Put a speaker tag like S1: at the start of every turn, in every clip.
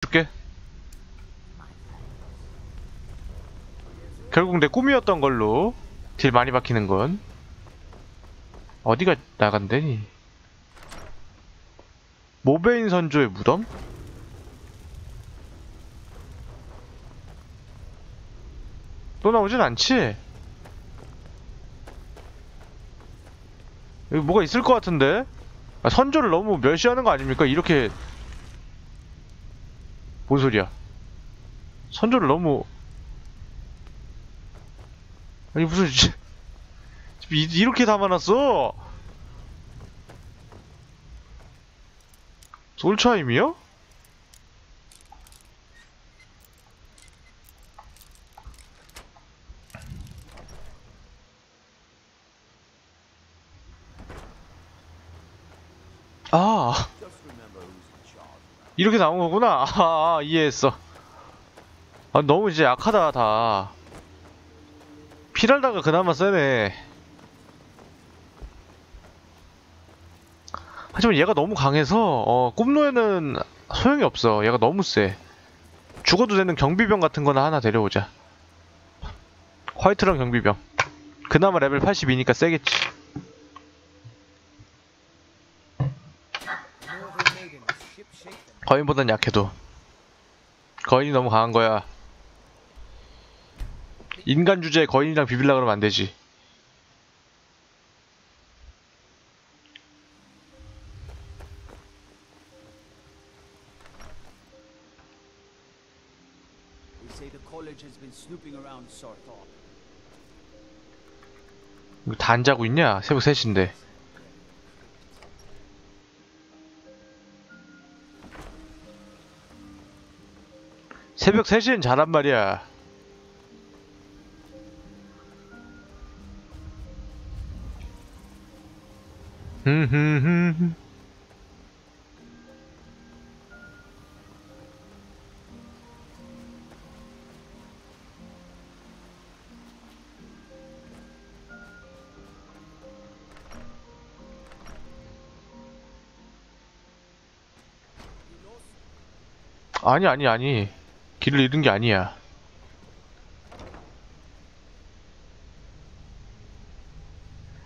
S1: 줄게. 결국 내 꿈이었던 걸로 딜 많이 박히는 건 어디가 나간대니? 모베인 선조의 무덤? 또 나오진 않지? 여기 뭐가 있을 것 같은데? 아, 선조를 너무 멸시하는 거 아닙니까? 이렇게 뭔 소리야? 선조를 너무 아니 무슨 이렇게 담아놨어? 솔차임이요? 아 이렇게 나온 거구나. 아, 아, 이해했어. 아, 너무 이제 약하다, 다. 피랄다가 그나마 세네. 하지만 얘가 너무 강해서, 어, 꿈노에는 소용이 없어. 얘가 너무 세. 죽어도 되는 경비병 같은 거나 하나 데려오자. 화이트랑 경비병. 그나마 레벨 82니까 세겠지. 거인보단 약해도 거인이 너무 강한 거야 인간 주제에 거인이랑 비빌라 그러면 안 되지. 이거 다안 자고 있냐? 새벽 3시인데 새벽 3시엔 자란 말이야. 아니 아니 아니 길을 잃은 게 아니야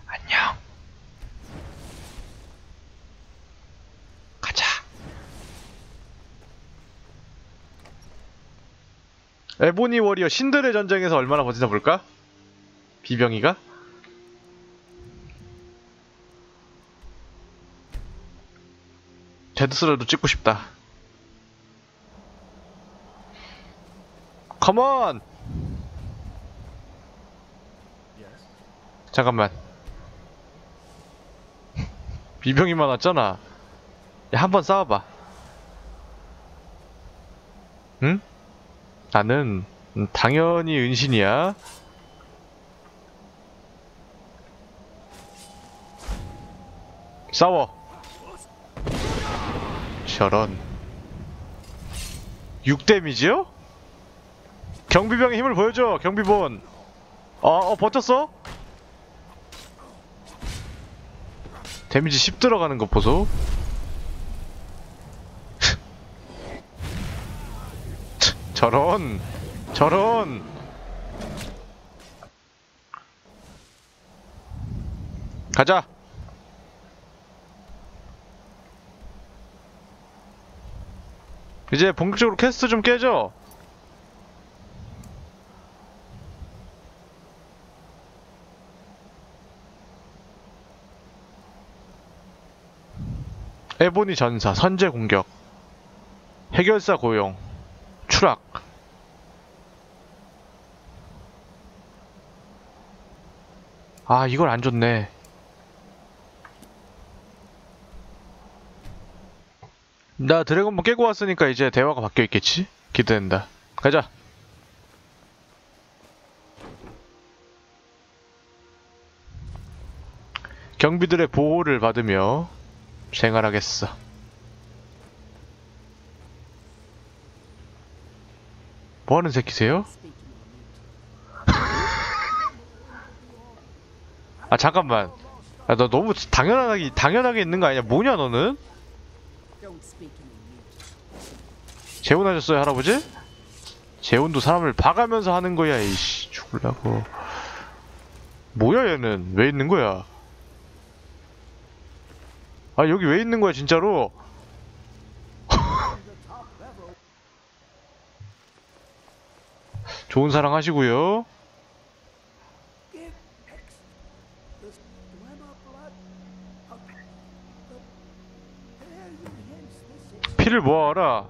S1: 안녕 가자 에보니 워리어 신들의 전쟁에서 얼마나 버티나 볼까? 비병이가? 제드스라도 찍고 싶다 컴온! 잠깐만. 비병이만 왔잖아. 야, 한 번 싸워봐. 응? 나는 음, 당연히 은신이야. 싸워. 저런. 6 데미지요? 경비병의 힘을 보여줘 경비본. 어, 어 버텼어? 데미지 10 들어가는 거 보소. 저런 저런. 가자. 이제 본격적으로 퀘스트 좀 깨줘 에보니 전사, 선제 공격, 해결사 고용, 추락. 아, 이걸 안 줬네. 나 드래곤본 깨고 왔으니까 이제 대화가 바뀌어 있겠지? 기대된다. 가자. 경비들의 보호를 받으며 생활하겠어. 뭐하는 새끼세요? 아 잠깐만. 아, 너 너무 당연하게 당연하게 있는 거 아니야? 뭐냐 너는? 재혼하셨어요 할아버지? 재혼도 사람을 봐가면서 하는 거야 이씨 죽을라고 뭐야 얘는 왜 있는 거야 아 여기 왜 있는 거야 진짜로 좋은 사랑 하시고요 피를 모아라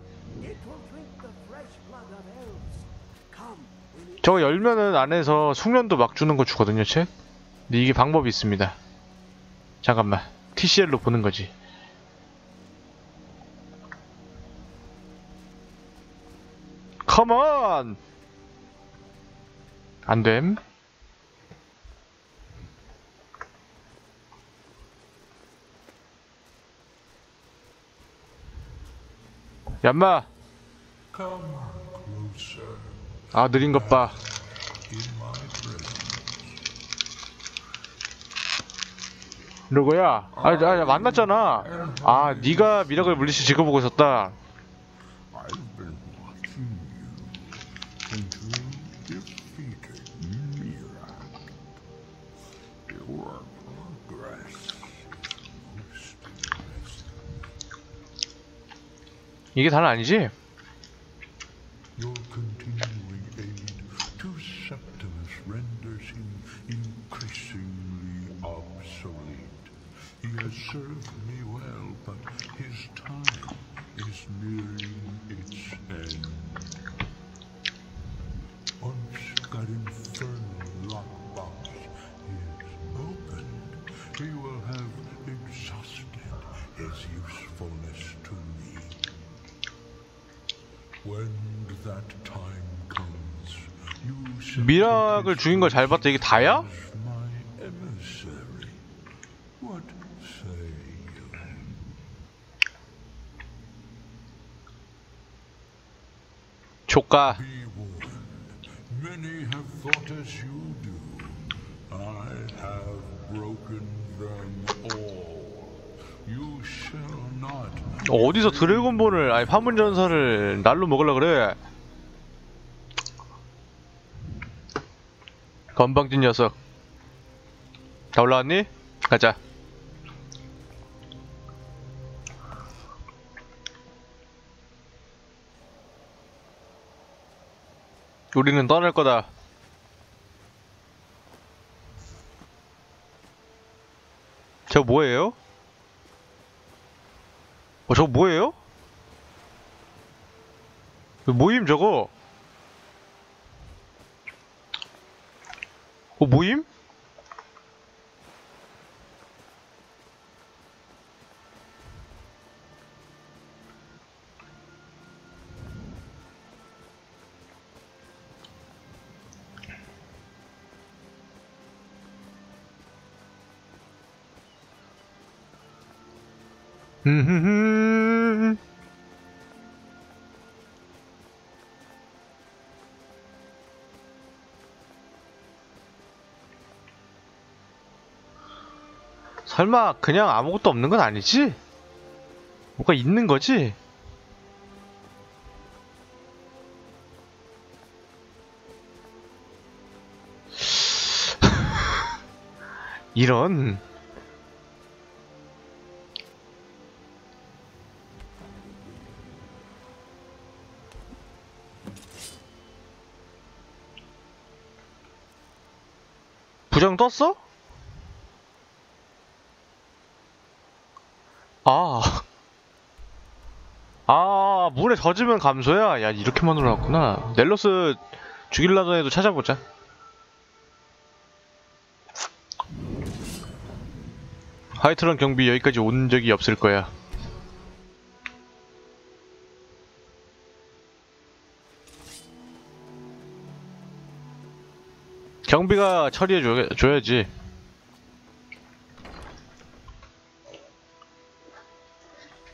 S1: 저거 열면은 안에서 숙련도 막 주는 거 주거든요 책 근데 이게 방법이 있습니다 잠깐만 TCL로 보는 거지. 컴온 안됨? 얌마! 아 느린 것 봐 누구야? 아, 아 만났잖아. 아, 네가 미라클 물리치 지켜보고 있었다. 이게 다는 아니지?
S2: Served me well, but his time is nearing its end. Once that infernal lockbox is opened, he will have exhausted his usefulness to me. When that time comes, you
S1: 미라클 죽인 걸 잘 봤다. 이게 다야?
S2: Not.
S1: 어디서 드래곤볼을, 아니 파문전설을 날로 먹으려 그래? 건방진 녀석. 다 올라왔니? 가자. 우리는 떠날 거다. 저 뭐예요? 어, 저거 뭐예요? 그 모임 저거? 어, 모임? 설마 그냥 아무것도 없는 건 아니지? 뭐가 있는 거지? 이런 부정 떴어? 아. 아, 물에 젖으면 감소야? 야, 이렇게 만들어놨구나. 넬로스 죽일라 전에도 찾아보자. 하이트런 경비 여기까지 온 적이 없을 거야. 경비가 처리해 줘야지.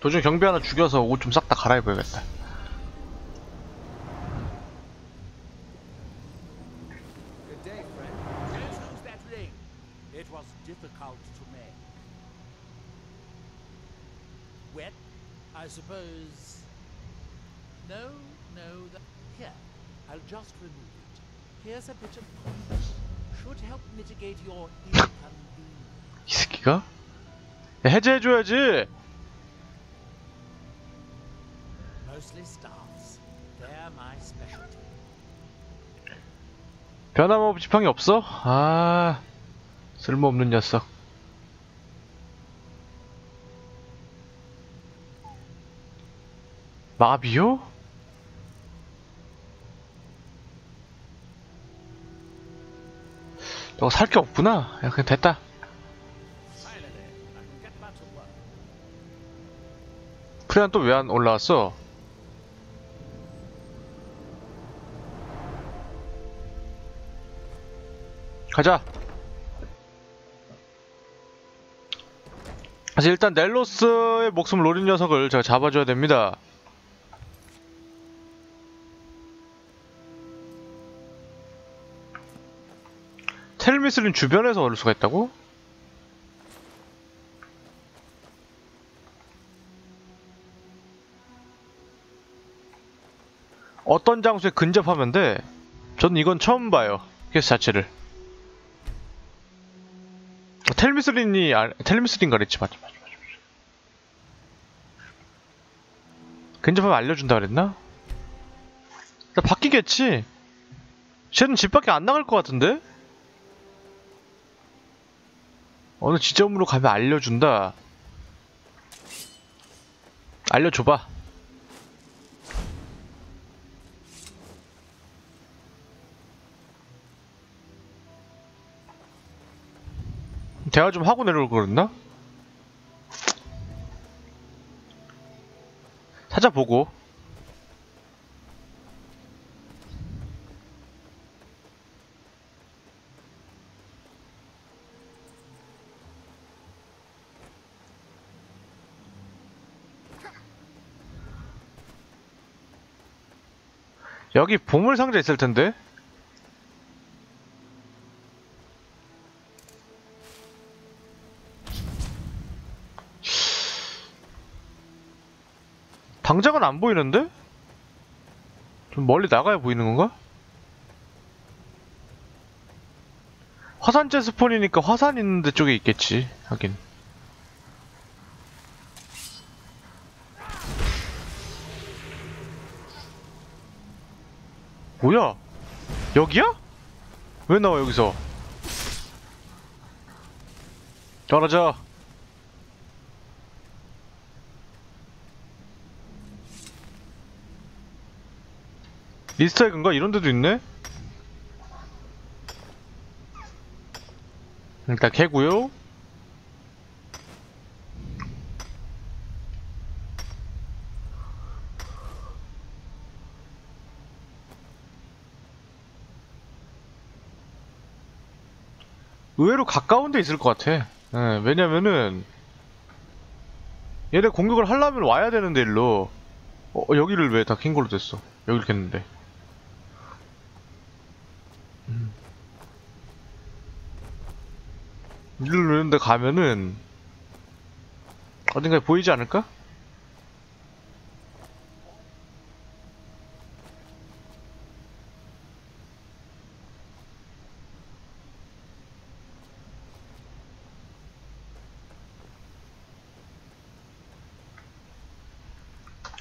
S1: 도중 경비 하나 죽여서 옷 좀 싹 다 갈아입어야겠다.
S3: Here's a bit of
S1: 이 새끼가? 야, 해제해줘야지!
S3: Mostly staffs. They're my specialty.
S1: 변함없 지팡이 없어? 아, 쓸모없는 녀석. 마비요? 너 살 게 없구나. 야, 그냥 됐다. 프레안 또 왜 안 올라왔어? 가자. 그래서 일단 넬로스의 목숨을 노린 녀석을 제가 잡아줘야 됩니다. 텔미스린 주변에서 얻을 수가 있다고? 어떤 장소에 근접하면 돼? 전 이건 처음 봐요. 케이스 자체를. 어, 텔미스린이, 아, 텔미스린 가랬지. 맞아, 맞아. 맞아. 근접하면 알려준다 그랬나? 나 바뀌겠지? 쟤는 집 밖에 안 나갈 것 같은데? 어느 지점으로 가면 알려준다. 알려줘봐. 대화 좀 하고 내려올 그랬나? 찾아보고 여기 보물 상자 있을 텐데 당장은 안 보이는데? 좀 멀리 나가야 보이는 건가? 화산재 스폰이니까 화산 있는 데 쪽에 있겠지 하긴 뭐야? 여기야? 왜 나와 여기서? 떨어져 리스트에그인가? 이런 데도 있네? 일단 개고요 의외로 가까운 데 있을 것 같아. 예, 왜냐면은 얘네 공격을 하려면 와야 되는데 일로. 어, 여기를 왜 다 킨 걸로 됐어? 여기를 켰는데. 일로 이런데 가면은 어딘가에 보이지 않을까?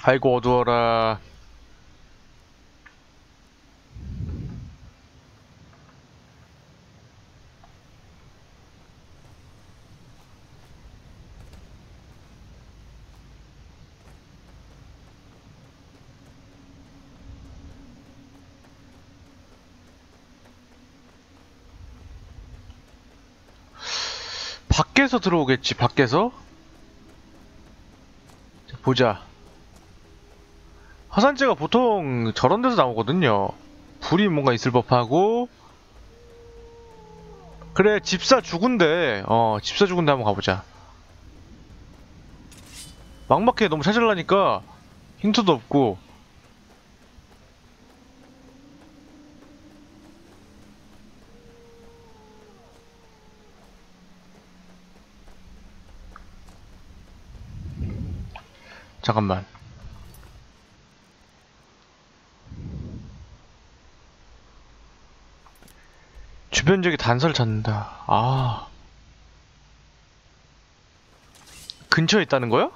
S1: 아이고 어두워라. 밖에서 들어오겠지 밖에서? 자, 보자 화산재가 보통 저런 데서 나오거든요. 불이 뭔가 있을 법하고. 그래 집사 죽은데 어 집사 죽은데 한번 가보자. 막막해. 너무 찾으려니까. 힌트도 없고. 잠깐만 주변 지역에 단서를 찾는다. 아. 근처에 있다는 거야?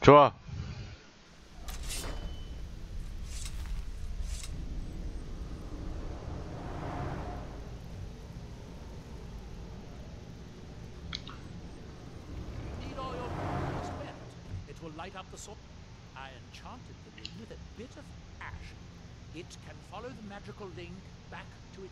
S1: 좋아.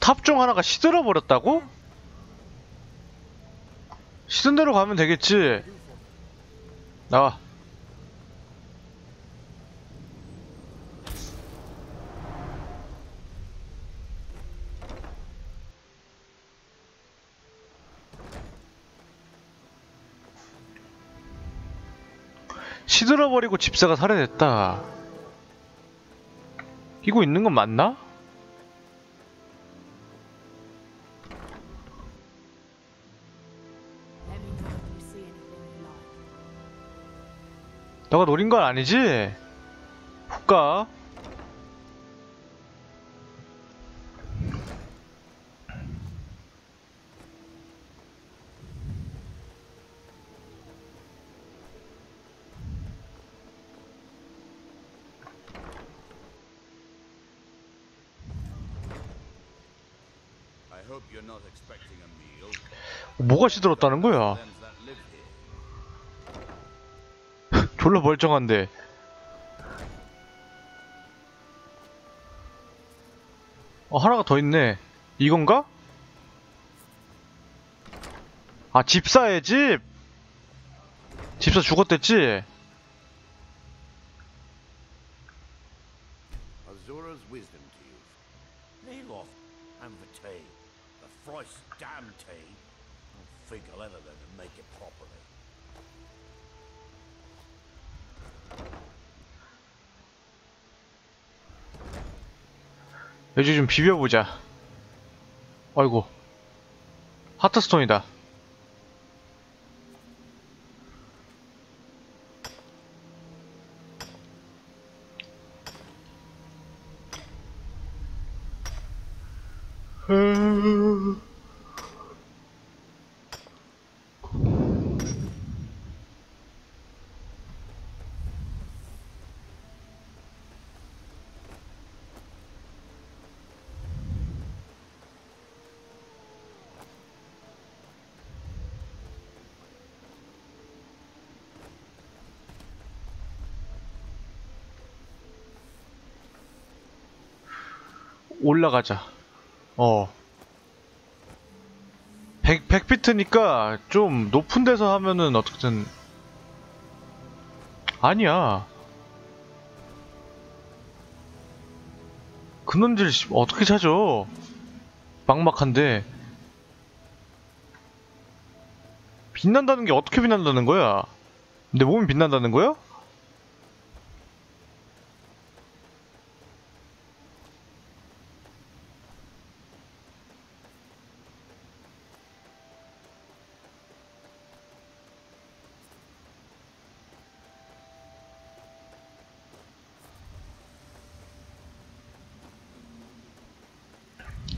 S1: 탑 중 하나가 시들어 버렸다고? 시든 대로 가면 되겠지. 나와. 시들어버리고 집사가 살해됐다. 이거 있는 건 맞나? 너가 노린 건 아니지? 볼까? 뭐가 시들었다는 거야? 졸라 멀쩡한데. 어, 하나가 더 있네. 이건가? 아, 집사의 집! 집사 죽었댔지? 여기 좀 비벼보자. 아이고. 하트스톤이다. 올라가자. 어. 100, 100피트니까 좀 높은 데서 하면은 어떻게든. 아니야. 근원질 씨, 어떻게 찾아? 막막한데. 빛난다는 게 어떻게 빛난다는 거야? 내 몸이 빛난다는 거야?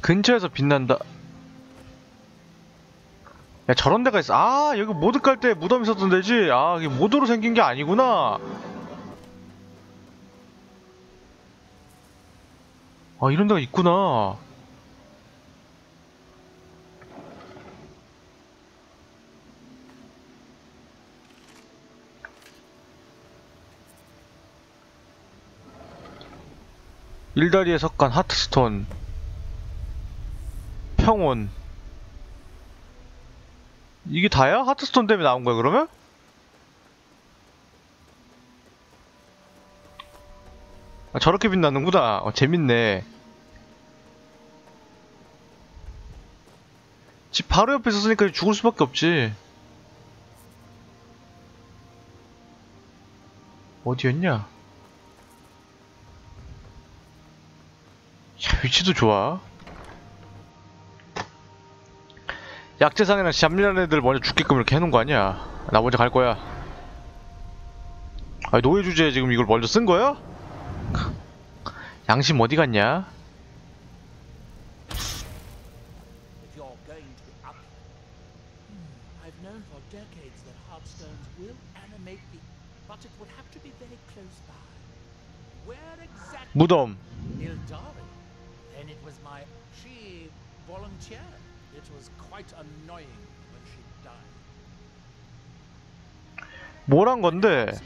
S1: 근처에서 빛난다. 야, 저런 데가 있어. 아, 여기 모드 깔 때 무덤 있었던 데지? 아, 이게 모드로 생긴 게 아니구나. 아, 이런 데가 있구나. 일다리에 석간 하트스톤. 평온 이게 다야? 하트스톤 때문에 나온 거야 그러면? 아, 저렇게 빛나는구나. 어, 재밌네. 집 바로 옆에 있었으니까 죽을 수밖에 없지. 어디였냐? 야, 위치도 좋아. 약재상이랑 잡일하는 애들 먼저 죽게끔 이렇게 해놓은 거 아니야? 나 먼저 갈 거야. 아, 노예 주제에 지금 이걸 먼저 쓴 거야? 양심 어디 갔냐?
S3: You're Die.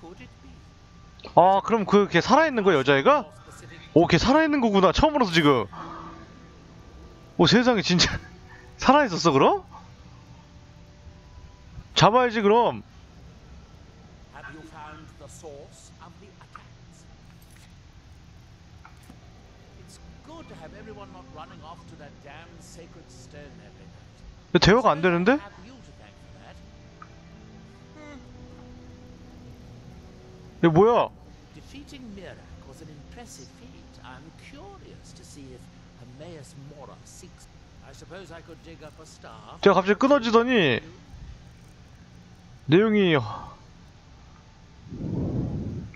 S3: Could it be?
S1: 아, 그럼 그걔 살아있는 거야, 여자애가?
S3: More specific
S1: 오, 걔 살아있는 거구나. 처음 알았어, 지금. 오, 세상에, 진짜. 살아있었어, 그럼? 잡아야지, 그럼. 대화가 안 되는데? 이게 뭐야?
S3: I suppose I could dig up a staff.
S1: 제가 갑자기 끊어지더니 내용이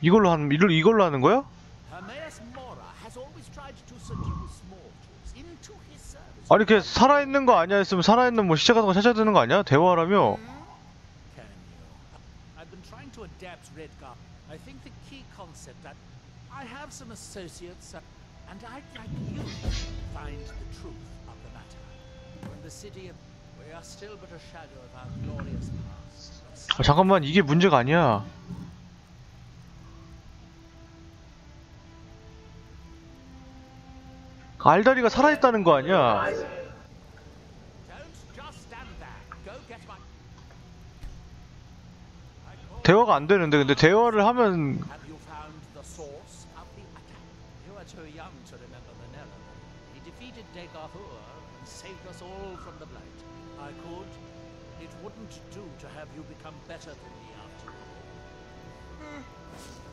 S1: 이걸로 하는 이걸 이걸로 하는 거야? 아니 걔 살아있는 거 아니야 했으면 살아있는 뭐 시체 같은 거 찾아야 되는 거 아니야? 대화라며.
S3: I have some associates, uh, and I'd like you to find the truth
S1: 아, 잠깐만 이게 문제가 아니야. 알다리가 살아있다는 거 아니야. 대화가 안 되는데 근데 대화를 하면
S3: do to have you become better than me after all. Hmm.